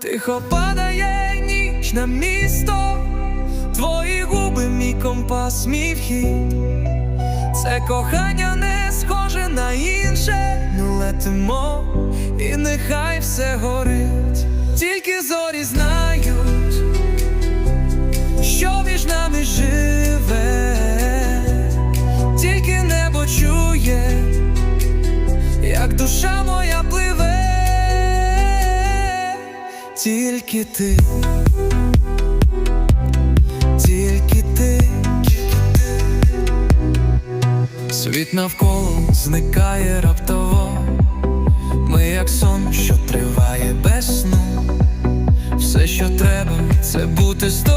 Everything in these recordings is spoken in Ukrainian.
Тихо падає ніч на місто, твої губи, мій компас, мій вхід. Це кохання не схоже на інше, ну летимо, і нехай все горить. Тільки зорі знають, тільки ти, тільки ти. Світ навколо зникає раптово, ми як сон, що триває без сну. Все, що треба, це бути з тобою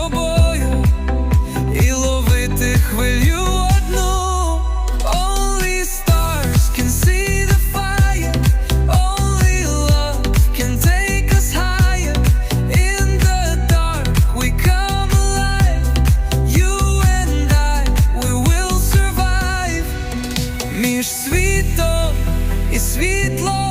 і світлом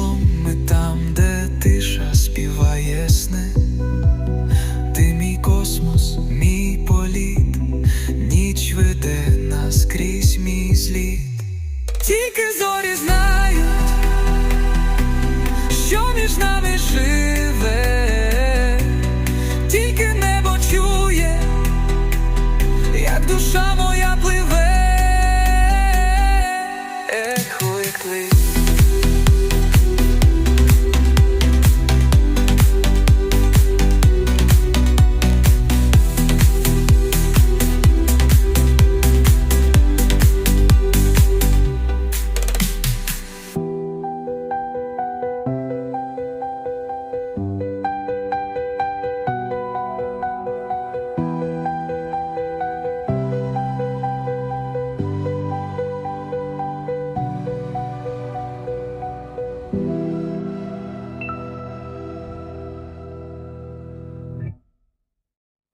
світлом ми там, де тиша співає сни. Ти мій космос, мій політ, ніч веде нас крізь мій зліт. Тільки зорі знають,